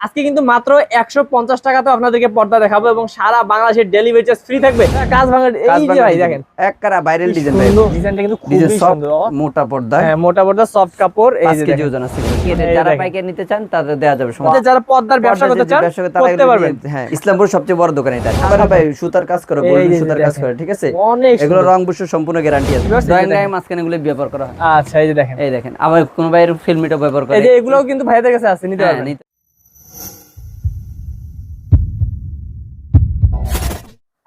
আজকে কিন্তু মাত্র একশো পঞ্চাশ টাকাতে আপনাদেরকে পর্দা দেখাবো এবং সারা বাংলাদেশের ডেলিভারি চার্জ ফ্রি থাকবে। কাজ ভাঙার এই যে ভাই দেখেন। এক কারা ভাইরাল ডিজাইন ডিজাইনটা কিন্তু খুবই সুন্দর। মোটা পর্দা। হ্যাঁ মোটা মোটা সফট কাপড় এই যে দেখেন। ওজন আছে যারা। পাইকারি নিতে চান তাদের দেওয়া যাবে সমস্যা যারা পর্দার ব্যবসা করতে চান করতে পারবেন। হ্যাঁ ইসলামপুর সবচেয়ে বড় দোকান এটা। তারা ভাই সুতার কাজ করে এই সুতার কাজ। করে ঠিক আছে? এগুলো রং বুশ সম্পূর্ণ গ্যারান্টি আছে। ড্রয়িং গায়ে মাঝখানে এগুলো ব্যবহার করা হয়। আচ্ছা এই যে দেখেন। এই দেখেন। আবার কোন ভাইয়ের ফিল্মিটা ব্যবহার করে এই যে এগুলোও কিন্তু ভাইদের কাছে আছে নিতে হ্যাঁ, পারবেন।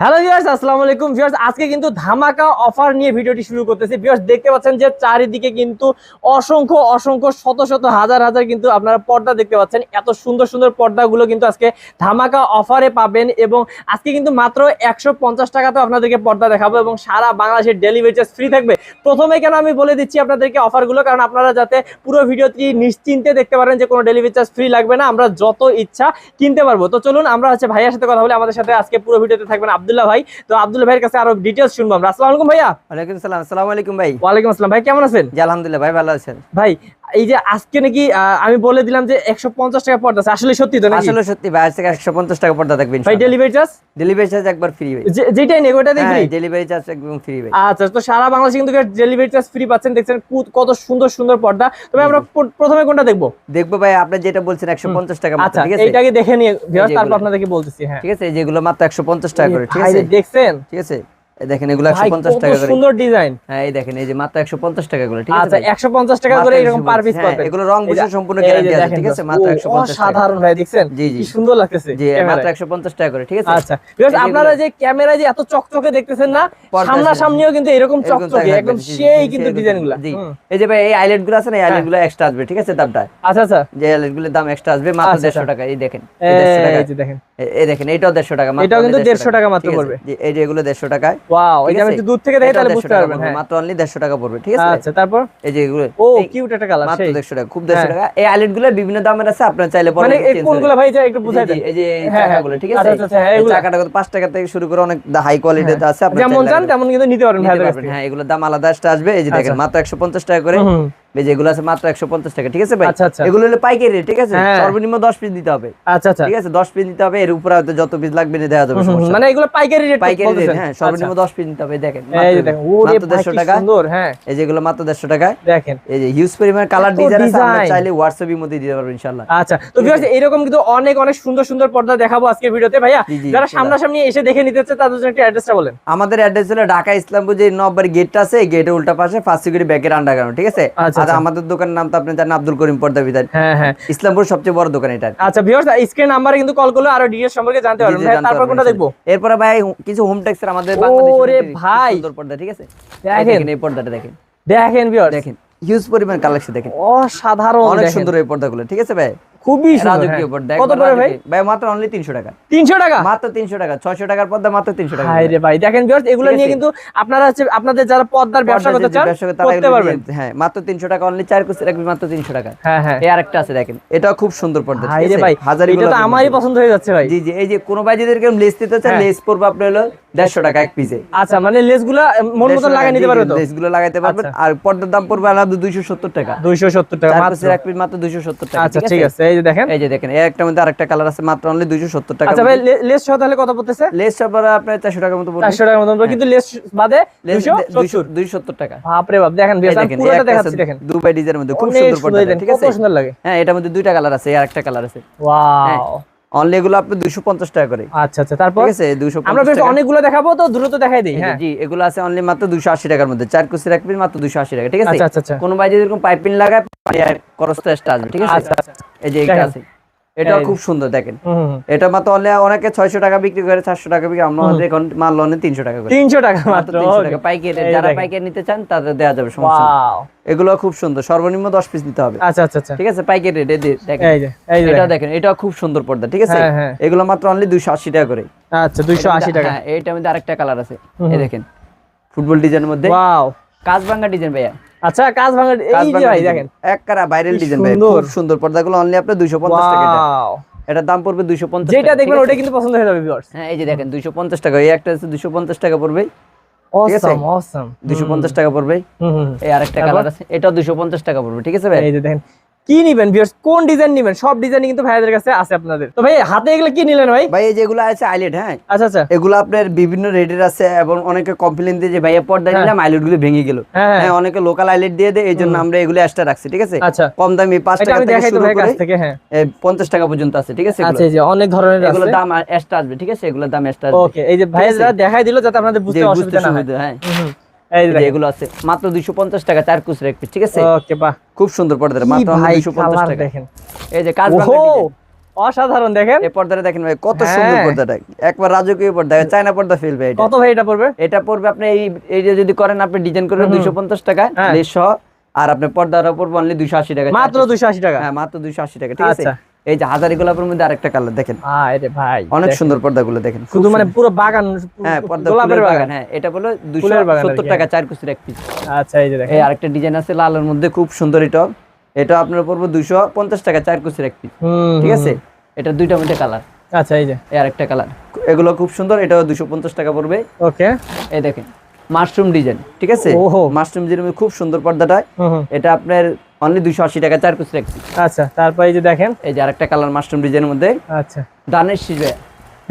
হ্যালো ভিউয়ার্স আসসালামু আলাইকুম। ভিউয়ার্স আজকে কিন্তু ধামাকা অফার নিয়ে ভিডিওটি শুরু করতেছি। ভিউয়ার্স দেখতে পাচ্ছেন যে চারিদিকে কিন্তু অসংখ্য অসংখ্য, শত শত, হাজার হাজার কিন্তু আপনারা পর্দা দেখতে পাচ্ছেন। এত সুন্দর সুন্দর পর্দাগুলো কিন্তু আজকে ধামাকা অফারে পাবেন এবং আজকে কিন্তু মাত্র একশো পঞ্চাশ টাকাতে আপনাদেরকে পর্দা দেখাবো এবং সারা বাংলাদেশের ডেলিভারি চার্জ ফ্রি থাকবে। প্রথমে কেন আমি বলে দিচ্ছি আপনাদেরকে অফারগুলো কারণ আপনারা যাতে পুরো ভিডিওটি নিশ্চিন্তে দেখতে পারেন যে কোনো ডেলিভারি চার্জ ফ্রি লাগবে না, আমরা যত ইচ্ছা কিনতে পারব। তো চলুন, আমরা হচ্ছে ভাইয়ার সাথে কথা বলি। আমাদের সাথে আজকে পুরো ভিডিওতে থাকবেন আব্দুল্লাহ ভাই। তো আব্দুল্লাহ ভাইয়ের কাছে আরও ডিটেলস শুনব আমরা। আসসালামু আলাইকুম ভাইয়া। ওয়ালাইকুম সালাম। আসসালামু আলাইকুম ভাই। ওয়ালাইকুম আসসালাম। ভাই কেমন আছেন? জি আলহামদুলিল্লাহ ভাই ভালো আছেন। ভাই এই যে আজকে নাকি আমি বলে দিলাম যে একশো পঞ্চাশ টাকা পড়তেছে আসলে সত্যি তো নাকি? আসলে সত্যি ভাই আজ থেকে একশো পঞ্চাশ টাকা পর্দা থাকবে ভাই ডেলিভারি চার্জ ডেলিভারি চার্জ একবার ফ্রি ভাই। যেটাই নেই ওটা দেখবি? ডেলিভারি চার্জ একদম ফ্রি ভাই। আচ্ছা তো সারা বাংলাদেশে কিন্তু ডেলিভারি চার্জ ফ্রি পাচ্ছেন। দেখছেন কত সুন্দর সুন্দর পর্দা। তবে আমরা প্রথমে কোনটা দেখব? দেখব ভাই আপনি যেটা বলছেন একশো পঞ্চাশ টাকা মাত্র, আচ্ছা ঠিক আছে? এইটাকে দেখে নিয়ে তারপর আপনাদেরকে বলতেছি হ্যাঁ। ঠিক আছে যেগুলো মাত্র একশো পঞ্চাশ টাকা করে ভাই, দেখছেন? ঠিক আছে। এই দেখেন এগুলো একশো ভাই পঞ্চাশ কত টাকা করে। সুন্দর ডিজাইন। হ্যাঁ এই দেখেন এই যে মাত্র একশো পঞ্চাশ টাকা করে ঠিক আছে আচ্ছা ভাই? একশো পঞ্চাশ টাকা করে এরকম পার পিস হ্যাঁ, পাবেন। এগুলো রং বুঝে সম্পূর্ণ গ্যারান্টি আছে ঠিক আছে? মাত্র ও, একশো পঞ্চাশ টাকা। অসাধারণ ভাই দেখছেন? জি, জি। সুন্দর লাগতেছে জি মাত্র একশো পঞ্চাশ টাকা করে ঠিক আছে? আচ্ছা viewers, আপনারা যে ক্যামেরা যে এত চকচকে দেখতেছেন না পর্দা সামনাসামনিও কিন্তু এরকম চকচকে একদম সেই কিন্তু এরকম ডিজাইনগুলা। জি এই যে ভাই এই আইলেটগুলো আছে না এই আইলেটগুলো এক্সট্রা আসবে ঠিক আছে দামটা? আচ্ছা আচ্ছা। যে আইলেটগুলোর দাম এক্সট্রা আসবে মাত্র আচ্ছা, দেড়শো আচ্ছা। টাকা এই দেখেন এই 150 টাকা। এই দেখেন। এই দেখেন এটাও দেড়শো টাকা মাত্র এটাও কিন্তু 150 টাকা মাত্র পড়বে। এই যে এগুলো দেড়শো টাকায়। ওয়াও এটা আমি দূর থেকে দেখে তাহলে বুঝতে পারবেন হ্যাঁ। মাত্র অনলি দেড়শো টাকা পড়বে ঠিক আছে? আচ্ছা তারপর? এই যে এগুলো ও কিউট একটা কালার মাত্র সেই। দেড়শো টাকা খুব দেড়শো হ্যাঁ। টাকা। এই আইলেটগুলো বিভিন্ন দামের আছে আপনার চাইলে পরে মানে এই কোনগুলো ভাই যা একটু বুঝাই দেন। এই যে হ্যাঁ, চাকাগুলো ঠিক আচ্ছা, আছে? আচ্ছা, হ্যাঁ, এই এগুলো- চাকাটা কত? পাঁচ টাকা থেকে শুরু করে অনেক হাই কোয়ালিটিতে আছে আপনার যেমন চান তেমন কিন্তু নিতে পারবেন। হ্যাঁ এগুলোর দাম আলাদা আসবে। এই যে দেখেন আচ্ছা। মাত্র একশো পঞ্চাশ টাকা করে। এই যে আছে মাত্র একশো পঞ্চাশ টাকা ঠিক আছে ভাই? আচ্ছা, আচ্ছা। এগুলো হলো পাইকারি ঠিক আছে? হ্যাঁ। সর্বনিম্ন দশ পিস দিতে হবে। আচ্ছা আচ্ছা। ঠিক আছে? দশ পিস দিতে হবে এর উপরে হয়তো যত পিস লাগবে না দেওয়া যাবে হুম, হুম, সমস্যা নেই। মানে এগুলো পাইকারি রেট পাইকারি রেট হ্যাঁ সর্বনিম্ন দশ পিস দিতে হবে দেখেন মাত্র- দেখেন ওরে মাত্র ভাই দেড়শো কি টাকা। সুন্দর হ্যাঁ। এই যেগুলো মাত্র দেড়শো টাকায় দেখেন। এই যে হিউজ পরিমাণ কালার ডিজাইন আছে আমরা design। চাইলে হোয়াটসঅ্যাপের মধ্যে দিতে পারব ইনশাআল্লাহ। আচ্ছা তো ভিউয়ার্স এরকম কিন্তু অনেক অনেক সুন্দর সুন্দর পর্দা দেখাবো আজকের ভিডিওতে ভাইয়া। যারা সামনাসামনি এসে দেখে নিতে তাদের জন্য একটা অ্যাড্রেসটা বলেন। আমাদের অ্যাড্রেস হলো ঢাকা ইসলামপুর যে নব্বর গেটটা আছে এই গেটের উল্টা পাশে ফার্স্ট সিকিউরিটি ব্যাংকের আন্ডারগ্রাউন্ড ঠিক আছে? আচ্ছা, আর আচ্ছা। আমাদের দোকানের নাম তো আপনি জানেন আব্দুল করিম পর্দা বিধান। হ্যাঁ হ্যাঁ। ইসলামপুর সবচেয়ে বড় দোকান এটা। আচ্ছা ভিউয়ার্স স্ক্রিন নাম্বারে কিন্তু কল করলে আরও ডিটেইলস সম্পর্কে জানতে পারবেন। ভাই তারপর কোনটা দেখব? এরপর ভাই কিছু হোম ট্যাক্সের আমাদের ওরে ভাই। সুন্দর পর্দা ঠিক আছে? এই দেখেন। এই পর্দাটা দেখেন। দেখেন ভিউয়ার্স দেখেন হিউজ পরিমাণ কালেকশন দেখেন। অসাধারণ অনেক। সুন্দর এই পর্দাগুলো ঠিক আছে ভাই? খুবই রাজকীয় হ্যাঁ। পর্দা কত পড়ে ভাই? ভাই মাত্র অনলি তিনশো টাকা। 300 টাকা? মাত্র তিনশো টাকা ছয়শো টাকার পর্দা মাত্র তিনশো টাকা। হাই রে ভাই দেখেন ভিউয়ার্স এগুলো নিয়ে কিন্তু আপনারা হচ্ছে আপনাদের যারা পর্দার ব্যবসা করতে চান করতে পারবেন। হ্যাঁ মাত্র তিনশো টাকা অনলি চার কুচি রাখবি মাত্র তিনশো টাকা। হ্যাঁ হ্যাঁ। এই আরেকটা আছে দেখেন। খুব সুন্দর পর্দা? ভাই হাজারি এটা তো আমারই পছন্দ হয়ে যাচ্ছে ভাই। জি জি এই যে কোন ভাই যদি এরকম লেস দিতে চান। লেস পড়বে আপনার হলো দেড়শো টাকা এক পিসে আচ্ছা মানে লেসগুলা মন মতন লাগাই নিতে পারবে তো? লেসগুলো লাগাইতে পারবেন। আচ্ছা। আর পর্দার দাম পড়বে আলাদা দুইশো সত্তর টাকা। 270 টাকা মাত্র। এক পিস মাত্র দুইশো সত্তর টাকা আচ্ছা ঠিক আছে। এই যে দেখেন। এই যে দেখেন একটা মধ্যে আরেকটা কালার আছে মাত্র অনলি দুইশো সত্তর টাকা আচ্ছা ভাই লেস সহ তাহলে কত পড়তেছে? লেস সব আপনার চারশো টাকার মতো পড়বে। 400 টাকার মতো কিন্তু লেস বাদে 270 দুইশো সত্তর। টাকা। বাপ রে বাপ দেখেন পুরোটা দেখাচ্ছি দেখেন। দুবাই ডিজাইনের মধ্যে খুব সুন্দর দেখেন, ঠিক কত আছে? সুন্দর লাগে। হ্যাঁ এটার মধ্যে দুইটা কালার আছে আর একটা কালার আছে। ওয়াও। অনলি এগুলো আপনি দুইশো পঞ্চাশ টাকা করে। আচ্ছা আচ্ছা তারপর? ঠিক আছে দুইশো আমরা বেশ অনেকগুলো দেখাবো তো দ্রুত দেখাই দিই হ্যাঁ। জি এগুলো আছে অনলি মাত্র দুশো আশি টাকার মধ্যে। চার কুচি রাখবেন মাত্র দুশো আশি টাকা ঠিক আছে? আচ্ছা আচ্ছা আচ্ছা। কোন ভাই যদি এরকম পাইপিং লাগায় খরচটা আসবে ঠিক আছে? আচ্ছা আচ্ছা। এই যে এটা আছে। এই- খুব সুন্দর দেখেন। এটা মাত্র অনলি অনেকে ছয়শো টাকা বিক্রি করে চারশো টাকা বিক্রি আমরা আমাদের এখন মাল অনেক তিনশো টাকা করে। 300 টাকা মাত্র তিনশো পাইকারি যারা। পাইকারি নিতে চান তাদের দেওয়া যাবে সমস্যা ওয়াও এগুলো খুব সুন্দর। সর্বনিম্ন দশ পিস নিতে হবে। আচ্ছা আচ্ছা আচ্ছা। ঠিক আছে? পাইকারি রেটে দেখেন। এটা দেখেন। এটাও খুব সুন্দর পর্দা ঠিক আছে? হ্যাঁ, হ্যাঁ। এগুলো মাত্র অনলি দুইশো আশি টাকা করে। আচ্ছা 280 টাকা। হ্যাঁ এইটার মধ্যে আরেকটা কালার আছে। এই দেখেন। ফুটবল ডিজাইনের মধ্যে। ওয়াও কাজ ভাঙা ডিজাইন ভাইয়া। আচ্ছা কাজ ভাঙা এই যে ভাই দেখেন। এককারা ভাইরাল ডিজাইন ভাই সুন্দর। খুব সুন্দর পর্দাগুলো অনলি দুইশো পঞ্চাশ টাকা। এটা। এটার দাম পড়বে দুইশো পঞ্চাশ যেটা দেখবেন ওটা কিন্তু পছন্দ হয়ে যাবে ভিউয়ার্স হ্যাঁ এই যে দেখেন দুইশো পঞ্চাশ টাকা এই একটা আছে দুইশো পঞ্চাশ টাকা পড়বে? অসাম অসাম দুইশো পঞ্চাশ টাকা পড়বে। হুম হুম এই আরেকটা কালার আছে এটাও দুইশো পঞ্চাশ টাকা পড়বে ঠিক আছে ভাই? এই যে দেখেন কি নিবেন ভিউয়ার্স কোন ডিজাইন নিবেন? সব ডিজাইন কিন্তু ভাইয়াদের কাছে আছে আপনাদের। তো ভাই হাতে এগুলো কি নিলেন ভাই? ভাই এই যেগুলো আছে আইলেট হ্যাঁ? আচ্ছা আচ্ছা। এগুলো আপনার বিভিন্ন রেটের আছে এবং অনেকে কমপ্লেন দিয়ে যে ভাইয়া পর্দা হ্যাঁ। নিলাম আইলেটগুলো ভেঙে গেল। হ্যাঁ হ্যাঁ। হ্যাঁ অনেকে লোকাল আইলেট দিয়ে দেয় এই জন্য আমরা এগুলো এক্সট্রা রাখছি ঠিক আছে? আচ্ছা। কম দামি পাঁচ টাকা থেকে শুরু করে থেকে হ্যাঁ। পঞ্চাশ টাকা পর্যন্ত আছে ঠিক আছে এগুলো। আচ্ছা এই যে অনেক ধরনের আছে। দাম এক্সট্রা আসবে ঠিক আছে? এগুলোর দাম এক্সট্রা ওকে এই যে ভাইয়ারা দেখাই দিল যাতে আপনাদের বুঝতে অসুবিধা না হয়। হ্যাঁ। এগুলো আছে। মাত্র দুইশো পঞ্চাশ টাকা চার কুচের এক পিস ঠিক আছে? ওকে বাহ। খুব সুন্দর পর্দাটা মাত্র ভাই দুইশো পঞ্চাশ কালার টাকা। দেখেন। এই যে কাজ অসাধারণ দেখেন। এই পর্দাটা দেখেন ভাই কত সুন্দর হ্যাঁ। পর্দাটা। একবার রাজকীয় পর্দা চায়না পর্দা ফেলবে এটা। কত ভাই এটা পড়বে? এটা পড়বে আপনি এই এই যে যদি করেন আপনি ডিজাইন করে। দুইশো পঞ্চাশ টাকা হ্যাঁ। লেস আর আপনি পর্দাটা পড়বে অনলি দুইশো আশি টাকা মাত্র চার piece। দুশো আশি টাকা? হ্যাঁ মাত্র দুইশো আশি টাকা ঠিক আছে? আচ্ছা। এই যে হাজারি গোলাপের মধ্যে আরেকটা কালার দেখেন। ভাই অনেক। সুন্দর পর্দাগুলো দেখেন শুধু মানে পুরো বাগান হ্যাঁ পর্দা গোলাপের বাগান। হ্যাঁ এটা বলো দুইশো ফুলের বাগান আর সত্তর কি, টাকা চার কুচির এক পিস আচ্ছা এই যে দেখেন। এই আরেকটা ডিজাইন আছে লালের মধ্যে খুব সুন্দর এটা। এটা আপনার পড়বে দুইশো পঞ্চাশ টাকা চার কুচির এক পিস ঠিক আছে? এটা দুইটা মধ্যে কালার। আচ্ছা এই যে। এই আরেকটা কালার এগুলো খুব সুন্দর দুইশো পঞ্চাশ টাকা পড়বে। ওকে। এই দেখেন মাশরুম ডিজাইন ঠিক আছে? ওহো। মাশরুম ডিজাইন খুব সুন্দর পর্দাটা। এটা আপনার অনলি দুইশো আশি টাকা চার পিস আচ্ছা তারপর এই যে দেখেন। এই যে আরেকটা কালার মাশরুম ডিজাইনের মধ্যে। আচ্ছা। ধানের শীষ।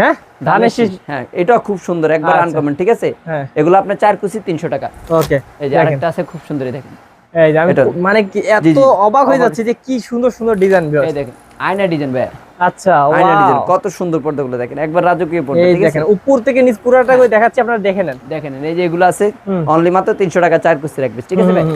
হ্যাঁ? ধানের শীষ হ্যাঁ এটাও খুব সুন্দর একবার আচ্ছা। আনকমন ঠিক আছে? হ্যাঁ। এগুলো আপনার চার কুচি তিনশো টাকা। ওকে এই যে আরেকটা আছে খুব সুন্দর এই দেখেন। এই যে আমি মানে কি এত। অবাক হয়ে যাচ্ছে যে কি সুন্দর সুন্দর ডিজাইন এই দেখেন আয়না ডিজাইন ভাইয়া। আচ্ছা আয়না ডিজাইন কত সুন্দর পর্দাগুলো দেখেন। একবার রাজকীয় পর্দা ঠিক আছে? দেখেন উপর থেকে নিচ পুরাটা করে দেখাচ্ছি আপনারা দেখে নেন। দেখেন এই যে এগুলো আছে অনলি মাত্র তিনশো টাকা চার এক পিস ঠিক আছে ভাই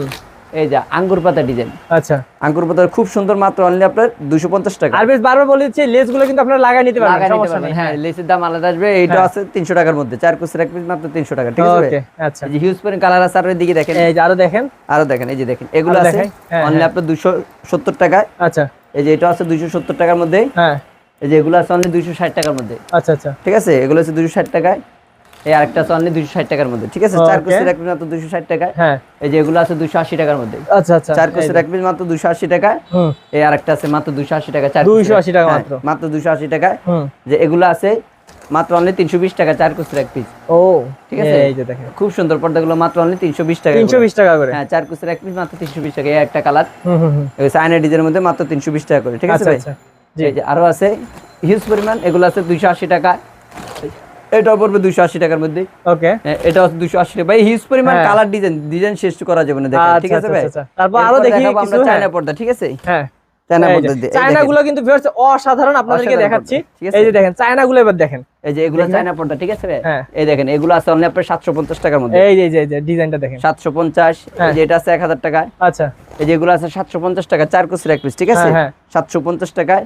এই যে আঙ্গুর পাতা ডিজাইন। আচ্ছা। আঙ্গুর পাতা খুব সুন্দর মাত্র অনলি আপনার দুশো পঞ্চাশ টাকা। আর বেশ বারবার বলে দিচ্ছি লেসগুলো কিন্তু আপনারা লাগাই নিতে পারবেন সমস্যা নেই। হ্যাঁ লেসের দাম আলাদা আসবে এইটা হ্যাঁ। আছে তিনশো টাকার মধ্যে। চার কুচির এক পিস মাত্র তিনশো টাকা ঠিক আছে ওকে আচ্ছা। এই যে হিউজ পরিমাণ কালার আছে আর দিকে দেখেন। এই যে আরও দেখেন। আরও দেখেন এই যে দেখেন এগুলো আছে হ্যাঁ, অনলি হ্যাঁ। আপনার দুশো সত্তর টাকায়। আচ্ছা। এই যে এটা আছে দুইশো সত্তর টাকার মধ্যে। হ্যাঁ। এই যে এগুলো আছে অনলি দুইশো ষাট টাকার মধ্যে। আচ্ছা আচ্ছা। ঠিক আছে? এগুলো আছে দুইশো ষাট টাকায়। এই আরেকটা আছে অনলি টাকার মধ্যে ঠিক আছে? চার এক পিস মাত্র দুইশো ষাট টাকায়। হ্যাঁ। এই যে এগুলো আছে দুইশো আশি টাকার মধ্যে। আচ্ছা আচ্ছা। চার এক পিস মাত্র টাকায়। এই আরেকটা আছে মাত্র দুইশো আশি টাকা চার 280 টাকা মাত্র। যে এগুলো আছে মাত্র অনলি তিনশো বিশ টাকা চার কুচির এক পিস ও ঠিক আছে? এই যে দেখেন। খুব সুন্দর পর্দাগুলো মাত্র অনলি তিনশো বিশ টাকা তিনশো বিশ টাকা করে। হ্যাঁ চার এক পিস মাত্র তিনশো বিশ টাকা এই একটা কালার। হুম হুম ডিজাইনের মধ্যে মাত্র তিনশো বিশ টাকা করে ঠিক আছে আচ্ছা ভাই? আচ্ছা। জি আরও আছে। হিউজ পরিমাণ এগুলো আছে দুইশো আশি টাকা এটাও পড়বে দুইশো আশি টাকার মধ্যে। ওকে এটা আছে দুইশো আশি টাকা। ভাই হিউজ পরিমাণ। কালার ডিজাইন ডিজাইন শেষ করা যাবে না দেখেন ঠিক আছে আচ্ছা, ভাই? আচ্ছা, আচ্ছা। তারপর আরও দেখি কিছু, হ্যাঁ। চায়না পর্দা ঠিক আছে? হ্যাঁ। চায়না এই পর্দা চায়না গুলো কিন্তু viewers অসাধারণ আপনাদেরকে দেখাচ্ছি? এই যে দেখেন চায়না গুলো এবার দেখেন। এই যে এগুলো চায়না পর্দা ঠিক আছে হ্যাঁ। এই দেখেন এগুলো আছে অনলি আপনার সাতশো পঞ্চাশ টাকার মধ্যে। এই যে এই যে, ডিজাইনটা দেখেন। সাতশো পঞ্চাশ হ্যাঁ। এই যে এটা আছে এক হাজার টাকায় আচ্ছা। এই যে এগুলো আছে সাতশো পঞ্চাশ টাকা চার কুচির এক পিস ঠিক আছে? হ্যাঁ, হ্যাঁ। সাতশো পঞ্চাশ টাকায়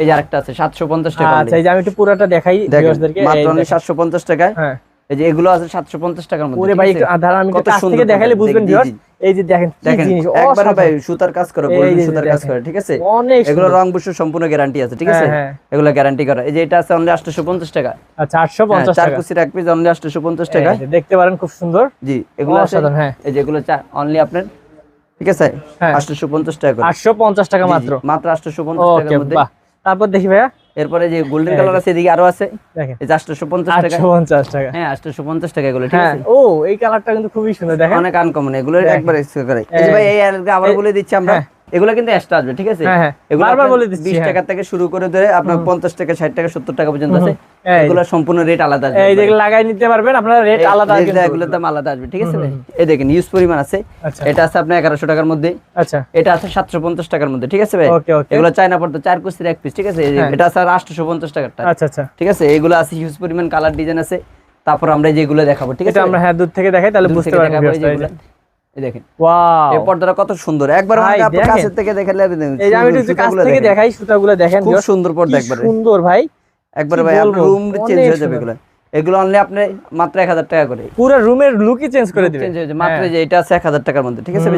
এই যে আরেকটা আছে সাতশো পঞ্চাশ টাকা আচ্ছা এই যে আমি একটু পুরোটা দেখাই দেখেন ভিউয়ার্সদেরকে মাত্র এই অনলি দেখেন। সাতশো পঞ্চাশ টাকায় হ্যাঁ। এই যে এগুলো আছে সাতশো পঞ্চাশ টাকার মধ্যে ঠিক ভাই আধার আমি কত কাছ থেকে দেখাইলে বুঝবেন জি। এই যে দেখেন দেখেন জিনিস একবারে ভাই সুতার কাজ করে এই সুতার কাজ করে ঠিক আছে? এগুলো রং বসু সম্পূর্ণ গ্যারান্টি আছে ঠিক আছে? হ্যাঁ, হ্যাঁ। এগুলো গ্যারান্টি করা। এই যে এটা আছে অনলি আটশো পঞ্চাশ টাকা। আচ্ছা আটশো হ্যাঁ, পঞ্চাশ চার টাকা। কুচির এক পিস অনলি আটশো পঞ্চাশ এই টাকা। দেখতে পারেন খুব সুন্দর। জি এগুলো আছে। অসাধারণ, হ্যাঁ। এই যেগুলো অনলি আপনার ঠিক আছে? হ্যাঁ। আটশো পঞ্চাশ টাকা করে। আটশো পঞ্চাশ টাকা জি, জি, মাত্র। মাত্র আটশো পঞ্চাশ ওকে টাকার মধ্যে। তারপর দেখি ভাইয়া। এরপরে যে গোল্ডেন কালার আছে এদিকে আরও আছে। দেখেন। এই যে আটশো পঞ্চাশ টাকা। আটশো পঞ্চাশ টাকা। হ্যাঁ আটশো পঞ্চাশ টাকা এগুলো ঠিক হ্যাঁ। আছে? ও এই কালারটা কিন্তু খুবই সুন্দর দেখেন। অনেক আনকমন এগুলো। একবার করে। এই যে ভাই এই আর আবার বলে দিচ্ছি আমরা। হ্যাঁ। এগুলো কিন্তু এক্সট্রা আসবে ঠিক আছে? হ্যাঁ, হ্যাঁ। এগুলো বারবার বলে দিচ্ছি, 20 হ্যাঁ। টাকা থেকে শুরু করে ধরে আপনার 50 টাকা 60 টাকা 70 টাকা পর্যন্ত আছে। এগুলো সম্পূর্ণ রেট আলাদা আসবে এই যেগুলো লাগাই নিতে পারবেন আপনারা রেট আলাদা কিন্তু। এগুলোর দাম আলাদা আসবে ঠিক আছে? এই দেখেন ইউজ পরিমাণ আছে। আচ্ছা। এটা আছে আপনার 1100 টাকার মধ্যে। আচ্ছা। এটা আছে 750 টাকার মধ্যে ঠিক আছে ভাই? এগুলো চায়না পড়তো চার কুচির এক পিস ঠিক আছে। এটা আছে 850 টাকার আচ্ছা আচ্ছা। ঠিক আছে? এগুলো আছে হিউজ পরিমাণ কালার ডিজাইন আছে। তারপর আমরা যেগুলো দেখাবো ঠিক আছে? এটা আমরা হ্যাঁ দূর থেকে দেখাই তাহলে বুঝতে পারবেন দেখেন। ওয়াও এই পর্দাটা কত সুন্দর। একবার ভাই, আমাকে আপনার দেখেন। কাছের থেকে দেখালে আপনি এই আমি একটু কাছ থেকে দেখাই সুতাগুলো দেখেন খুব সুন্দর পর্দা একবার। সুন্দর ভাই। একবার ভাই আপনার রুম চেঞ্জ হয়ে যাবে এগুলো। এগুলো অনলি আপনি মাত্র এক হাজার টাকা করে। পুরো রুমের লুকই চেঞ্জ করে দিবেন। চেঞ্জ হয়ে যাবে। মাত্র হ্যাঁ। যে এটা আছে এক হাজার টাকার মধ্যে ঠিক আছে।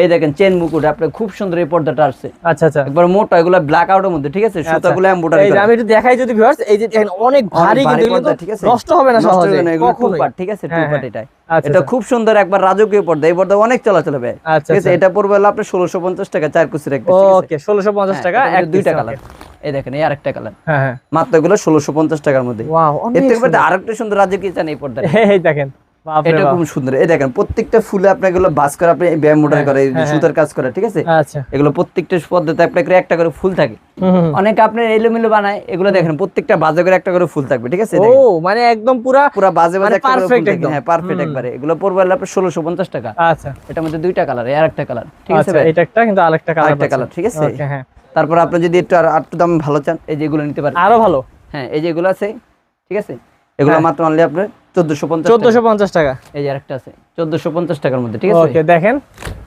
এই দেখেন চেন মুকুট আপনার খুব সুন্দর এই পর্দাটা আসছে। আচ্ছা আচ্ছা। একবার মোটা এগুলো ব্ল্যাক আউটের মধ্যে ঠিক আছে? সুতাগুলো এমব্রয়ডারি এই যে আমি একটু দেখাই যদি ভিউয়ার্স এই যে দেখেন অনেক ভারী কিন্তু ঠিক আছে? নষ্ট হবে না সহজে। এগুলো কখনোই। part, ঠিক আছে? টু হ্যাঁ, পার্ট হ্যাঁ। এটা আচ্ছা এটা আচ্ছা। খুব সুন্দর একবার রাজকীয় পর্দা। এই পর্দা অনেক চলাচল হবে। আচ্ছা ঠিক আছে? এটা পড়বে হলো আপনার ষোলোশো পঞ্চাশ টাকা চার কুচির এক piece, ঠিক আছে? ওকে ষোলোশো পঞ্চাশ হ্যাঁ, টাকা এক দুইটা কালার এই দেখেন এই আরেকটা কালার হ্যাঁ হ্যাঁ। মাত্র এগুলো ষোলোশো পঞ্চাশ টাকার মধ্যে। ওয়াও এর থেকে সুন্দর। আরেকটা সুন্দর রাজকীয় চান এই পর্দা এই দেখেন। এটা খুব সুন্দর। এই দেখেন প্রত্যেকটা ফুলে আপনার এগুলো বাস করে আপনি ব্যায়াম মোটর হ্যাঁ, করে যে হ্যাঁ, সুতার কাজ করে ঠিক আছে? আচ্ছা। এগুলো প্রত্যেকটা আপনার করে একটা করে ফুল থাকে। অনেকে আপনার এলোমেলো বানায় এগুলো দেখেন প্রত্যেকটা বাজে করে একটা করে ফুল থাকবে ঠিক আছে? ও মানে একদম পুরা পুরা বাজে বাজে মানে একটা করে ফুল perfect থাকে। একদম। হ্যাঁ পারফেক্ট একবারে। এগুলো পড়বে আপনার ষোলোশো পঞ্চাশ টাকা। আচ্ছা। এটার মধ্যে দুইটা কালার আর একটা কালার ঠিক আছে আচ্ছা ভাই? এটা একটা কিন্তু আরেকটা কালার আরেকটা colour, ঠিক আছে? হ্যাঁ। তারপর আপনি যদি একটু আর একটু দাম ভালো চান এই যে এগুলো নিতে পারেন। আরও ভালো? হ্যাঁ এই যে এগুলো আছে ঠিক আছে? এগুলো হ্যাঁ। মাত্র অনলি আপনার চোদ্দশো পঞ্চাশ চোদ্দশো পঞ্চাশ টাকা। এই যে আরেকটা আছে চোদ্দশো পঞ্চাশ টাকার মধ্যে ঠিক আছে? ওকে দেখেন।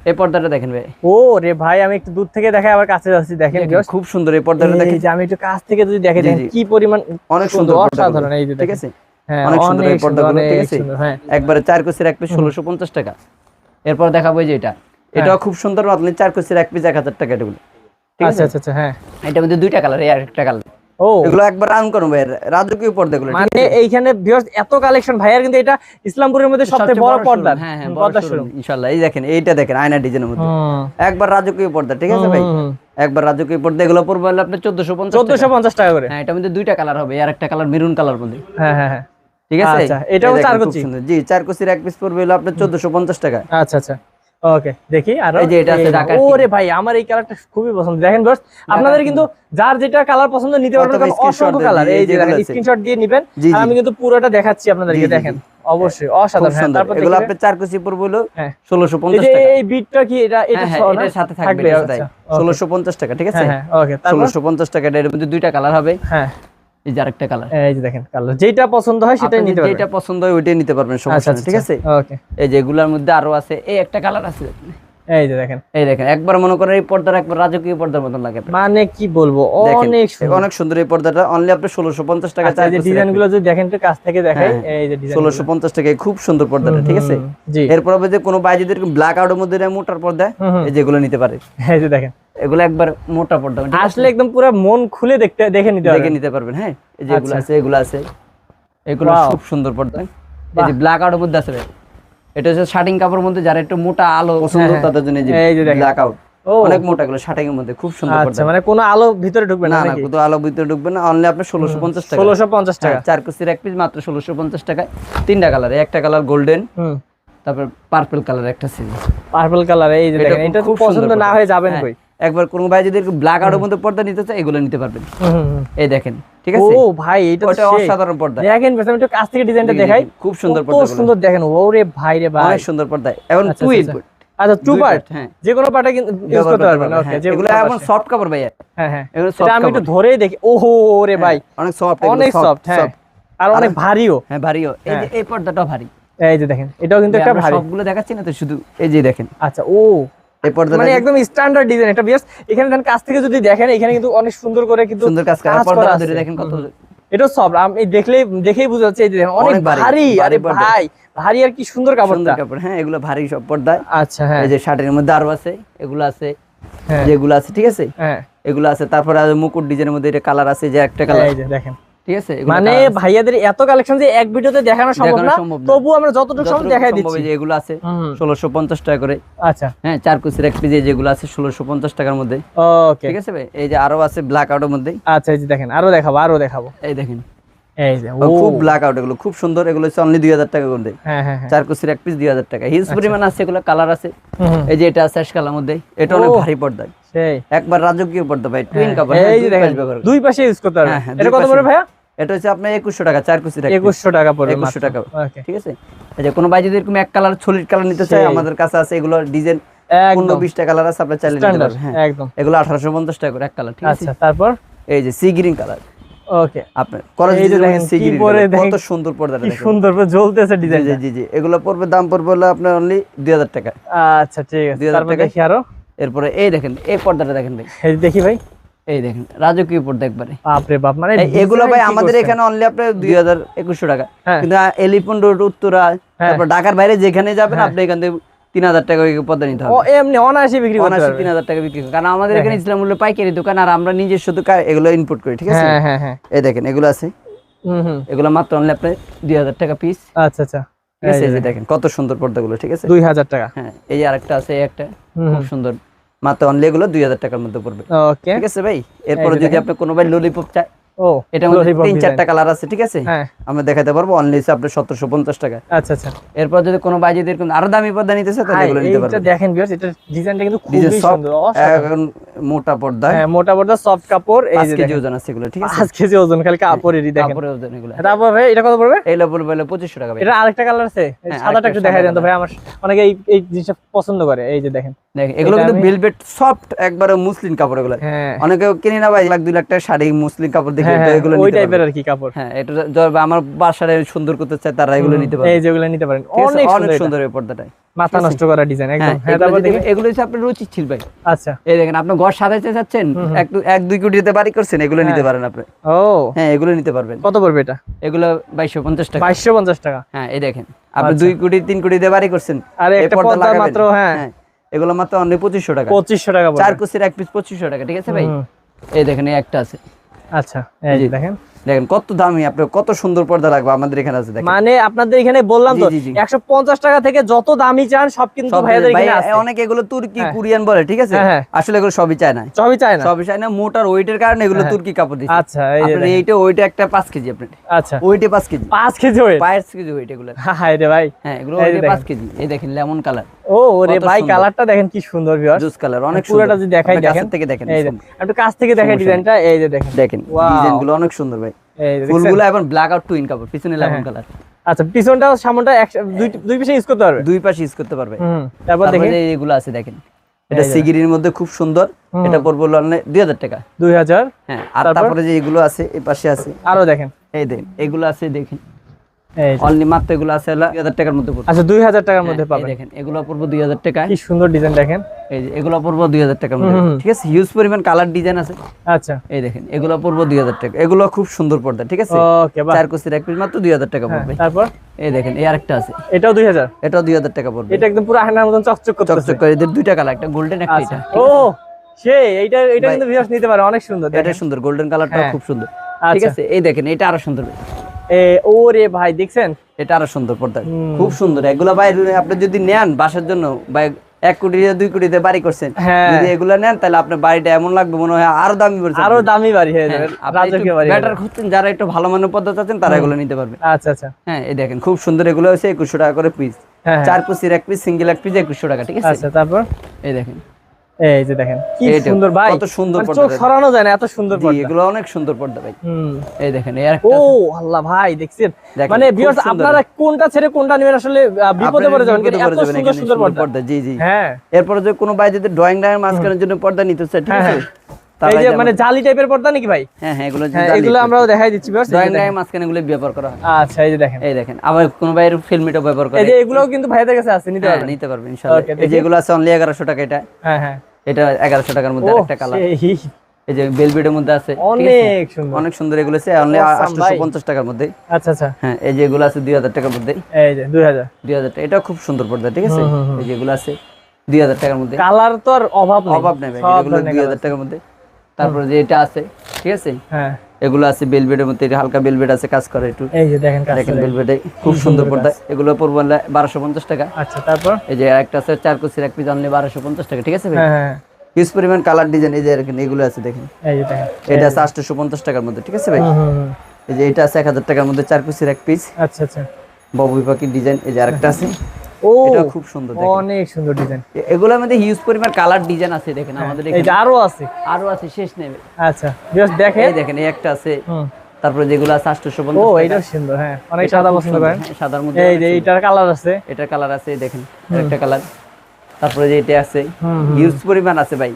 এই পর্দাটা দেখেন ভাই। ও রে ভাই আমি একটু দূর থেকে দেখাই আবার কাছে যাচ্ছি দেখেন খুব সুন্দর এই পর্দাটা দেখেন। যে আমি একটু কাছ থেকে যদি দেখে দেখেন কি পরিমাণ অনেক সুন্দর অসাধারণ এই যে ঠিক আছে? হ্যাঁ অনেক সুন্দর এই পর্দাগুলো, ঠিক আছে? হ্যাঁ। একবারে চার কোসের এক পিস ষোলোশো পঞ্চাশ টাকা। এরপর দেখাবো যে এটা। এটাও খুব সুন্দর আপনি চার কোসের এক পিস এক হাজার টাকা এগুলো ঠিক আচ্ছা আচ্ছা আচ্ছা হ্যাঁ। এটার মধ্যে দুইটা কালার এই আরেকটা কালার এগুলো একবার রান রাজকীয় পর্দাগুলো ঠিক মানে এইখানে ভিউয়ার্স এত কালেকশন ভাইয়ার কিন্তু এটা ইসলামপুরের মধ্যে সবচেয়ে বড় পর্দা। হ্যাঁ হ্যাঁ পর্দা ইনশাআল্লাহ এই দেখেন এইটা দেখেন আয়না ডিজাইনের মধ্যে। একবার রাজকীয় পর্দা ঠিক আছে ভাই? একবার রাজকীয় পর্দা এগুলো পড়বে হলো আপনার চোদ্দশো পঞ্চাশ চোদ্দশো পঞ্চাশ টাকা করে। হ্যাঁ এটার মধ্যে দুইটা কালার হবে আর একটা কালার মেরুন কালার মধ্যে। হ্যাঁ হ্যাঁ হ্যাঁ। ঠিক আছে? আচ্ছা, এটাও চার কুচি? জি চার কুচির এক পিস পড়বে হলো আপনার চোদ্দশো পঞ্চাশ টাকা। আচ্ছা আচ্ছা। ওকে দেখি আর। এই যে এটা আছে ঢাকার ওরে ভাই আমার এই কালারটা খুবই পছন্দ। দেখেন বস আপনাদের কিন্তু যার যেটা কালার পছন্দ নিতে পারবেন কারণ অসংখ্য দিয়ে কালার এই যে দেখেন স্ক্রিনশট দিয়ে নেবেন। আর আমি কিন্তু পুরোটা দেখাচ্ছি আপনাদেরকে দেখেন। অবশ্যই অসাধারণ। হ্যাঁ, তারপর এগুলো আপনার চার কুচি পড়বে হলো হ্যাঁ। ষোলোশো এই পঞ্চাশ যে টাকা। এই বিটটা কি এটা এটা হ্যাঁ হ্যাঁ? এটার সাথে থাকবে থাকবে এটার আচ্ছা টাকা ঠিক আছে? হ্যাঁ হ্যাঁ ওকে তারপর? ষোলোশো পঞ্চাশ টাকা এর মধ্যে দুইটা কালার হবে। হ্যাঁ। এই যে আরেকটা কালার এই যে দেখেন কালার যেটা পছন্দ হয় সেটাই নিতে পারবেন। যেটা পছন্দ হয় ওইটাই নিতে পারবেন আচ্ছা সমস্যা নেই, আচ্ছা ঠিক আছে? ওকে। এই যে এগুলার মধ্যে আরও আছে এই একটা কালার আছে এই যে দেখেন। এই দেখেন একবার মনে করেন এই পর্দার একবার রাজকীয় পর্দার মতন লাগে মানে কি বলব অনেক সুন্দর। অনেক সুন্দর এই পর্দাটা অনলি আপনার ষোলোশো টাকা আচ্ছা এই যে ডিজাইনগুলো যদি দেখেন একটু কাছ থেকে দেখাই হ্যাঁ, এই যে ডিজাইন ষোলোশো পঞ্চাশ টাকায় খুব সুন্দর পর্দাটা ঠিক আছে? এরপর যে কোনো বাইজিদের ব্ল্যাক আউটের মধ্যে মোটার পর্দা। এই যেগুলো নিতে পারে। এই যে দেখেন। এগুলো একবার মোটা পর্দা আসলে একদম পুরো মন খুলে দেখতে দেখে নিতে দেখে নিতে পারবেন হ্যাঁ? এই যে এগুলো আচ্ছা। আছে এগুলো আছে। এগুলো খুব সুন্দর পর্দা। এই যে ব্ল্যাক আউটের মধ্যে আছে এটা হচ্ছে শার্টিং কাপড়ের মধ্যে যারা একটু মোটা আলো পছন্দ হ্যাঁ, তাদের জন্য এই যে। ব্ল্যাক আউট অনেক মোটা গুলো শার্টিং এর মধ্যে খুব সুন্দর আচ্ছা মানে কোনো আলো ভিতরে ঢুকবে না না না নাকি? কোথাও আলো ভিতরে ঢুকবে না। অনলি ষোলোশো পঞ্চাশ টাকা। ষোলোশো পঞ্চাশ টাকা। হ্যাঁ, চার কুচির এক পিস মাত্র ষোলোশো পঞ্চাশ টাকায়। তিনটা কালার একটা কালার গোল্ডেন তারপর পার্পল কালার একটা ছিল পার্পল কালার এই যে দেখেন এটা খুব পছন্দ না হয়ে যাবেন হ্যাঁ, কই? একবার কোনো ভাই যদি ব্ল্যাক আউটের মধ্যে পর্দা নিতে চায় এগুলো নিতে পারবেন। এই দেখেন ঠিক আছে? ও ভাই এটা তো ওটা অসাধারণ পর্দা। দেখেন বেশ, আমি একটু কাছ থেকে ডিজাইনটা দেখাই। খুব সুন্দর কত পর্দাগুলো। সুন্দর দেখেন ওরে ভাই রে ভাই। অনেক সুন্দর পর্দা। এখন আচ্ছা, টু আচ্ছা, আচ্ছা। টু পার্ট হ্যাঁ। যে কোনো পার্টে কিন্তু ইউজ করতে পারবেন ওকে হ্যাঁ, যে এগুলো এখন সফট কাপড় ভাই হ্যাঁ হ্যাঁ। এগুলো soft আমি একটু ধরেই দেখি। ওহো ওরে ভাই। অনেক সফট অনেক সফট হ্যাঁ। আর অনেক ভারীও। হ্যাঁ ভারীও। এই যে এই পর্দাটাও ভারী। এই যে দেখেন এটাও কিন্তু একটা ভারী। সবগুলো দেখাচ্ছি না তো শুধু এই যে দেখেন। আচ্ছা ও এই পর্দাটা মানে একদম স্ট্যান্ডার্ড ডিজাইন এটা বিয়াস এখানে দেন কাছ থেকে যদি দেখেন এখানে কিন্তু অনেক সুন্দর করে কিন্তু সুন্দর কাজ করা কাজ ধরে দেখেন কত এটা সব আমি দেখলেই দেখেই বুঝা যাচ্ছে এই দেখেন অনেক অনেক ভারী, আরে ভাই ভারী আর কি সুন্দর সুন্দর কাপড় হ্যাঁ এগুলো ভারী সব পর্দা। আচ্ছা হ্যাঁ। এই যে শার্টের মধ্যে আরও আছে এগুলো আছে হ্যাঁ। যেগুলো আছে ঠিক আছে? হ্যাঁ। এগুলো আছে তারপরে মুকুট ডিজাইনের মধ্যে এটা কালার আছে যে একটা কালার দেখেন। ঠিক আছে? মানে ভাইয়াদের এত কালেকশন যে এক ভিডিওতে দেখানো সম্ভব দেখানো না সম্ভব তবু আমরা যতটুকু সম্ভব দেখাই দিচ্ছি। যে এগুলো আছে হুম, ষোলোশো পঞ্চাশ টাকা করে। আচ্ছা। হ্যাঁ চার কুচির এক পিস যেগুলো আছে ষোলোশো পঞ্চাশ টাকার মধ্যে। ওকে ঠিক আছে ভাই? এই যে আরও আছে ব্ল্যাক আউটের মধ্যে। আচ্ছা এই যে দেখেন আরও দেখাবো আরও দেখাবো। এই দেখেন। এই যে খুব ব্ল্যাক আউট এগুলো খুব সুন্দর এগুলো হচ্ছে অনলি টাকা মধ্যে হ্যাঁ হ্যাঁ হ্যাঁ। চার কুচির এক পিস দুই হাজার টাকা। হিউজ পরিমাণ আছে এগুলো কালার আছে। এই যে এটা আছে কালার মধ্যে এটা অনেক ও। ভারী পর্দা। সেই। একবার রাজকীয় পর্দা ভাই টুইন এই যে দেখেন পাশ ব্যবহার করে। দুই পাশে ইউজ করতে পারবেন। এটা কত পড়ে ভাইয়া? এটা হচ্ছে আপনার একুশশো টাকা চার একুশশো টাকা পড়বে একুশশো টাকা। ঠিক আছে? কোনো ভাই যদি এরকম এক কালার সলিড কালার নিতে চায় আমাদের কাছে আছে এগুলো ডিজাইন পনেরো বিশটা কালার আছে আপনার চাইলে নিতে পারবেন একদম। এগুলো আঠারোশো পঞ্চাশ টাকা করে এক কালার ঠিক আছে? আচ্ছা তারপর? এই যে সি গ্রিন কালার ওকে আপনার এই যে দেখেন, সি কি গ্রিন পরে কত সুন্দর পর্দাটা দেখেন। সুন্দর করে জ্বলতেছে ডিজাইন জি জি জি এগুলো পড়বে দাম পড়বে হলো আপনার অনলি দুই হাজার টাকা। আচ্ছা ঠিক আছে। তারপর দেখি আরও। এরপরে এই দেখেন এই পর্দাটা দেখেন ভাই। এই দেখি ভাই। এই দেখেন রাজকীয় পর্দা একবারে। বাপ মানে এগুলো ভাই আমাদের এখানে অনলি আপনার দুই হাজার একুশশো টাকা। হ্যাঁ। কিন্তু রোড উত্তরা তারপর ঢাকার বাইরে যেখানে যাবেন হ্যাঁ। আপনি এখান থেকে তিন হাজার টাকা পর্দা নিতে হবে। এমনি অনায়াসে বিক্রি অনায়াসে তিন হাজার টাকা বিক্রি কারণ আমাদের এখানে ইসলাম মূল্য পাইকারি দোকান আর আমরা নিজস্ব দোকান এগুলো ইনপুট করি ঠিক আছে? হ্যাঁ হ্যাঁ হ্যাঁ। এই দেখেন এগুলো আছে। এগুলো মাত্র অনলি আপনার দুই হাজার টাকা পিস আচ্ছা আচ্ছা। ঠিক আছে দেখেন কত সুন্দর পর্দাগুলো ঠিক আছে? দুই হাজার টাকা। হ্যাঁ এই যে আরেকটা আছে একটা। খুব সুন্দর। মাত্র অনলি এগুলো দুই হাজার টাকার মধ্যে পড়বে। ঠিক আছে ভাই? এরপরে যদি আপনি কোনো ভাই ললিপপ চায় ও এটা মধ্যে তিন চারটা কালার আছে ঠিক আছে? হ্যাঁ। আমরা দেখাতে পারব অনলি আপনার সতেরোশো পঞ্চাশ টাকা। আচ্ছা আচ্ছা। এরপর যদি কোনো ভাই এরকম আরও দামি পর্দা নিতে চায় তাহলে এগুলো নিতে এইটা পারবেন। দেখেন ভিউয়ার্স এটা ডিজাইনটা কিন্তু খুবই সুন্দর এখন মোটা পর্দা। হ্যাঁ মোটা মোটা সফট কাপড় এই যে কেজি ওজন আছে এগুলো ঠিক আছে? পাঁচ কেজি ওজন খালি কাপড়েরই দেখেন। কাপড়ের ওজন এগুলো। তারপর ভাই এটা কত পড়বে? এগুলো পড়বে হলো পঁচিশশো টাকা ভাই। এটা আরেকটা কালার আছে। হ্যাঁ, সাদাটা একটু দেখাই দেন তো ভাই আমার অনেকে এই এই জিনিসটা পছন্দ করে এই যে দেখেন। দেখেন এগুলো কিন্তু ভেলভেট সফট একবারে মুসলিম কাপড় এগুলো। অনেকে কিনে না ভাই এক লাখ দুই লাখ টাকা শাড়ি মুসলিম কাপড় দেখে এগুলো ওই নিতে টাইপের আর কি কাপড়। হ্যাঁ এটা আমার বাসারে সুন্দর করতে চায় তারা এগুলো নিতে পারবে। এই যেগুলো নিতে পারেন। অনেক অনেক সুন্দর সুন্দর এই পর্দাটা মাথা নষ্ট করা ডিজাইন হ্যাঁ একদম। হ্যাঁ তারপর যদি- এগুলো হচ্ছে আপনার রুচি ছিল ভাই। আচ্ছা। এই দেখেন আপনি ঘর সাজাইতে চাচ্ছেন? এক এক দুই কোটিতে বাড়ি করছেন এগুলো নিতে পারেন আপনি। ও। হ্যাঁ এগুলো নিতে পারবেন। কত পড়বে এটা? এগুলো বাইশশো পঞ্চাশ টাকা। বাইশশো পঞ্চাশ টাকা। হ্যাঁ এই দেখেন। আপনি দুই কোটি তিন কোটিতে বাড়ি করছেন আর একটা পর্দা পর্দা মাত্র হ্যাঁ। এগুলো মাত্র অনলি টাকা। পঁচিশশো টাকা চার পড়বে কুচির এক পিস টাকা ঠিক আছে ভাই? এই দেখেন এই একটা আছে। আচ্ছা এই। দেখেন দেখেন কত দামি আপনি কত সুন্দর পর্দা লাগবে আমাদের এখানে আছে দেখেন। মানে আপনাদের এখানে বললাম তো জি, জি, জি। একশো পঞ্চাশ টাকা থেকে যত দামি চান সব কিন্তু ভাইয়াদের এখানে আছে। অনেক এগুলো তুর্কি হ্যাঁ। কোরিয়ান বলে ঠিক আছে? হ্যাঁ, হ্যাঁ। আসলে এগুলো সবই চায় না। সবই চায় না। সবই চায় না মোটার ওয়েটের কারণে এগুলো হ্যাঁ। তুর্কি কাপড় দিচ্ছে। আচ্ছা দেখেন। এইটা ওইটা একটা পাঁচ কেজি আপনার। আচ্ছা। ওইটা পাঁচ কেজি। পাঁচ কেজি ওয়েট পাঁচ কেজি ওইটা এগুলো। হাই রে ভাই। হ্যাঁ এগুলো ওইটা পাঁচ কেজি। এই দেখেন লেমন কালার। ও ওরে ভাই কালারটা দেখেন কি সুন্দর ভিউয়ার জুস কালার অনেক পুরোটা সুন্দর। যদি দেখাই দেখেন। থেকে দেখেন একটু কাছ থেকে দেখাই ডিজাইনটা এই যে দেখেন। দেখেন Wow. ডিজাইনগুলো অনেক সুন্দর ভাই? ফুলগুলো এখন ব্ল্যাক আউট টুইন কাপড় পিছনে লেমন হ্যাঁ। কালার আচ্ছা পিছনটা সামনটা এক- দুই দুই পাশে ইউজ করতে পারবে? দুই পাশে ইউজ করতে পারবে। তারপর দেখেন। এইগুলো এগুলো আছে দেখেন। এটা সিগিরির মধ্যে খুব সুন্দর। এটা পড়ব দুই হাজার টাকা। দুই হাজার। হ্যাঁ আর তারপরে? যে এগুলো আছে এই পাশে আছে। আরও দেখেন। এই দেখেন এগুলো আছে দেখেন। অনলি মাত্র এগুলো আছে হলো দুই হাজার টাকার মধ্যে আচ্ছা দুই হাজার টাকার মধ্যে হ্যাঁ, এই পাবেন। দেখেন এগুলো পড়ব দুই হাজার টাকা কি সুন্দর ডিজাইন দেখেন। এই যে এগুলো পড়ব দুই হাজার টাকার মধ্যে। ঠিক আছে হিউজ পরিমাণ কালার ডিজাইন আছে। আচ্ছা। এই দেখেন এগুলো পড়ব দুই হাজার টাকা। এগুলো খুব সুন্দর পর্দা ঠিক আছে? ওকে চার কুচির এক পিস মাত্র দুই হাজার টাকা হ্যাঁ, পড়বে। তারপর? এই দেখেন এই আরেকটা আছে। এটাও দুই হাজার? এটাও দুই হাজার টাকা পড়বে। এটা একদম পুরো আয়নার মতন চকচক করতেছে। চকচক করে এদের দুইটা কালার একটা গোল্ডেন একটা আচ্ছা। এটা ও এইটা এটা কিন্তু ভিউয়ার্স নিতে পারে অনেক সুন্দর এটা সুন্দর গোল্ডেন কালারটা হ্যাঁ। খুব সুন্দর। ঠিক আচ্ছা। আছে এই দেখেন এটা আরও সুন্দর। ওরে ভাই দেখছেন? এটা আরও সুন্দর পর্দা। খুব সুন্দর। এগুলো বাইরে আপনি যদি নেন বাসার জন্য এক কোটি দুই কোটিতে বাড়ি করছেন হ্যাঁ। যদি এগুলো নেন তাহলে আপনার বাড়িটা এমন লাগবে মনে হয় আরও দামি পড়ছে আরও দামি বাড়ি হয়ে যাবে রাজকীয় বেটার খুঁজছেন যারা একটু ভালো মানের পদ্ধতি চাচ্ছেন তারা এগুলো নিতে পারবে। আচ্ছা আচ্ছা। হ্যাঁ এই দেখেন খুব সুন্দর এগুলো হচ্ছে একুশশো টাকা করে পিস হ্যাঁ হ্যাঁ। চার কুচির এক পিস সিঙ্গেল এক পিস একুশশো টাকা ঠিক আছে? আচ্ছা তারপর? এই দেখেন। এই যে দেখেন কি সুন্দর ভাই। কত সুন্দর মানে পর্দা চোখ সরানো যায় না এত সুন্দর পর্দা। এগুলো অনেক সুন্দর পর্দা ভাই। এই দেখেন এই ও আল্লাহ ভাই দেখছেন? মানে ভিউয়ার্স আপনারা কোনটা ছেড়ে কোনটা নেবেন আসলে বিপদে পড়ে যাবেন কিন্তু এত সুন্দর সুন্দর পর্দা। জি জি। হ্যাঁ। এরপরে যদি কোনো ভাই যদি ড্রয়িং ডায়ের মাঝখানের জন্য পর্দা নিতে চায় ঠিক হ্যাঁ, আছে? হ্যাঁ। এই যে মানে জালি টাইপের পর্দা নাকি ভাই? হ্যাঁ হ্যাঁ এগুলো হ্যাঁ এগুলো আমরাও দেখাই দিচ্ছি ভিউয়ার্স ড্রয়িং ডায়ের মাঝখানে এগুলো ব্যবহার করা হয়। আচ্ছা এই যে দেখেন। এই দেখেন আবার কোনো ভাইয়ের ফিল্মিটা ব্যবহার করে এই যে এগুলোও কিন্তু ভাইদের কাছে আছে নিতে পারবেন। নিতে পারবেন ইনশাআল্লাহ এই যে এগুলো আছে অনলি এগারোশো টাকা এটা। হ্যাঁ হ্যাঁ। এটা এগারোশো টাকার মধ্যে একটা কালার এই যে বেলবিটের মধ্যে আছে। অনেক সুন্দর। অনেক সুন্দর এগুলো আছে অনলি আটশো পঞ্চাশ টাকার মধ্যে। আচ্ছা আচ্ছা। হ্যাঁ এই যে এগুলো আছে দুই হাজার টাকার মধ্যে। এই যে দুই হাজার। দুই হাজার টাকা। এটা খুব সুন্দর পর্দা ঠিক আছে। এই যেগুলো আছে দুই হাজার টাকার মধ্যে। কালার তো আর অভাব অভাব নেই ভাই। এগুলো দুই হাজার টাকার মধ্যে। তারপরে যে এটা আছে ঠিক আছে? হ্যাঁ। এগুলো আছে বেলবেটের মধ্যে হালকা বেলবেট আছে কাজ করে একটু। এই যে দেখেন দেখেন। বেলবেটে খুব সুন্দর পর্দা। এগুলো পড়ব বারোশো পঞ্চাশ টাকা। আচ্ছা তারপর? এই যে একটা আছে চার কুচির এক পিস অনলি বারোশো পঞ্চাশ টাকা ঠিক আছে ভাই? হ্যাঁ হ্যাঁ। পরিমাণ কালার ডিজাইন এই যে এগুলো আছে দেখেন। এই যে দেখেন। এটা আছে আটশোশো পঞ্চাশ টাকার মধ্যে ঠিক আছে ভাই। এই যে এটা আছে এক হাজার টাকার মধ্যে চার কুচির এক পিস আচ্ছা আচ্ছা। ববুই পাখির ডিজাইন এই যে আরেকটা আছে। ও এটা খুব সুন্দর অনেক সুন্দর ডিজাইন এগুলোর মধ্যে হিউজ পরিমাণ কালার ডিজাইন আছে দেখেন আমাদের এই যে এখানে আরও আছে। আরও আছে শেষ নেবে। আচ্ছা জাস্ট দেখেন। এই দেখেন এই একটা আছে। তারপরে যেগুলো আছে আটশোশো ও পঞ্চাশ সুন্দর হ্যাঁ অনেক সাদা পছন্দ করেন। সাদার মধ্যে এই যে এইটার কালার আছে। এটা কালার আছে দেখেন একটা কালার তারপরে যে এটা আছে হিউজ পরিমাণ আছে ভাই।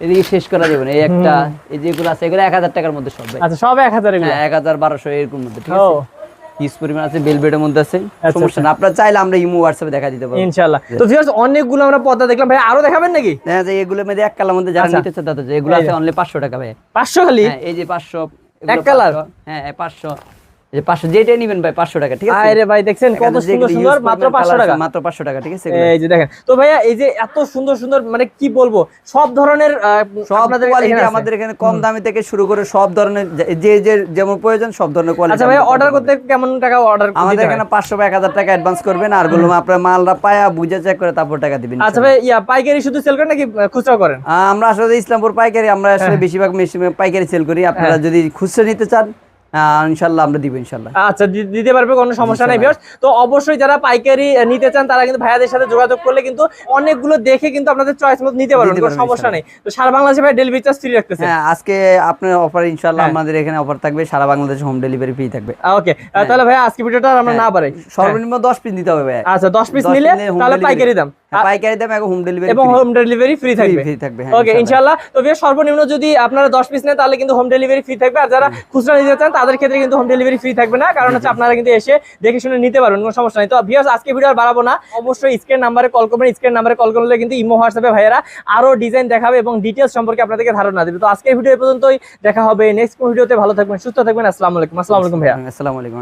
এদিকে শেষ করা যাবে না এই একটা এই যেগুলো আছে এগুলো এক হাজার টাকার মধ্যে সব আচ্ছা সব এক হাজার হ্যাঁ এক হাজার বারোশো এরকম মধ্যে ঠিক আছে? হিউজ পরিমাণ আছে বেলবেটের মধ্যে আছে। আচ্ছা, সমস্যা না আপনারা চাইলে আমরা ইমো হোয়াটসঅ্যাপে দেখা দিতে পারব। ইনশাআল্লাহ। তো ভিউয়ার্স অনেকগুলো আমরা পর্দা দেখলাম। ভাই আরও দেখাবেন নাকি? হ্যাঁ এগুলোর মধ্যে এক কালার মধ্যে যারা আচ্ছা। নিতে চায় তাদের এগুলো আছে। অনলি পাঁচশো টাকা ভাই পাঁচশো খালি? হ্যাঁ এই যে পাঁচশো এক কালার হ্যাঁ পাঁচশো। এই যে পাঁচশো যেটাই নিবেন ভাই পাঁচশো টাকা ঠিক আছে? আরে ভাই দেখছেন কত সুন্দর সুন্দর মাত্র করবেন, পাঁচশো colour টাকা। মাত্র পাঁচশো টাকা ঠিক আছে এই যে দেখেন তো ভাইয়া এই যে এত সুন্দর সুন্দর মানে কি বলব সব ধরনের আপনাদের কোয়ালিটি আমাদের এখানে কম দামি থেকে শুরু করে সব ধরনের যে- যে যেমন প্রয়োজন সব ধরনের কোয়ালিটি আচ্ছা ভাই অর্ডার করতে কেমন টাকা অর্ডার আমাদের এখানে পাঁচশো বা এক হাজার টাকা অ্যাডভান্স করবেন আরগুলো আপনার মালরা পায়া বুঝে চেক করে তারপর টাকা দিবেন আচ্ছা ভাই ইয়া পাইকারি শুধু সেল করেন নাকি খুচরা করেন? আমরা আসলে ইসলামপুর পাইকারি আমরা আসলে হ্যাঁ। বেশিরভাগ পাইকারি সেল করি। আপনারা যদি খুচরা নিতে চান ইনশাল্লাহ আমরা দিব ইনশাল্লাহ আচ্ছা দিতে পারবে কোনো সমস্যা নাই ভিউয়ার্স তো অবশ্যই যারা পাইকারি নিতে চান তারা কিন্তু ভাইয়াদের সাথে যোগাযোগ করলে কিন্তু অনেকগুলো দেখে কিন্তু আপনাদের চয়েস মতো নিতে পারবেন নিতে কোনো সমস্যা নেই। তো সারা বাংলাদেশে ভাই ডেলিভারি চার্জ ফ্রি রাখতেছে। হ্যাঁ আজকে আপনার অফার ইনশাল্লাহ হ্যাঁ। আমাদের এখানে অফার থাকবে সারা বাংলাদেশে হোম ডেলিভারি ফ্রি থাকবে। ওকে তাহলে ভাই আজকে ভিডিওটা আমরা না সর্বনিম্ন দশ পিস দিতে হবে ভাই আচ্ছা 10 পিস নিলে তাহলে পাইকারি দাম। হ্যাঁ, পাইকারি দাম এবং হোম ডেলিভারি এবং হোম ডেলিভারি ফ্রি থাকবে। ফ্রি থাকবে হ্যাঁ, ওকে ইনশাআল্লাহ। তো ভিউয়ার্স সর্বনিম্ন যদি আপনারা 10 পিস নেন তাহলে কিন্তু হোম ডেলিভারি ফ্রি থাকবে। আর যারা খুচরা নিতে চান তাদের ক্ষেত্রে কিন্তু হোম ডেলিভারি ফ্রি থাকবে না। কারণ হচ্ছে আপনারা কিন্তু এসে দেখে শুনে নিতে পারবেন কোনো সমস্যা নেই। তো ভিউয়ার্স আজকে ভিডিও আর বাড়াবো না। অবশ্যই স্ক্রিন নাম্বারে কল করবেন। স্ক্রিন নাম্বারে কল করলে কিন্তু ইমো হোয়াটসঅ্যাপে ভাইয়েরা আরও ডিজাইন দেখাবে এবং ডিটেইলস সম্পর্কে আপনাদেরকে ধারণা দেবে। তো আজকের ভিডিও পর্যন্তই। দেখা হবে নেক্সট ভিডিওতে ভালো থাকবেন সুস্থ থাকবেন। আসসালামু আলাইকুম। আসসালামু আলাইকুম ভাইয়া। আসসালামু আলাইকুম।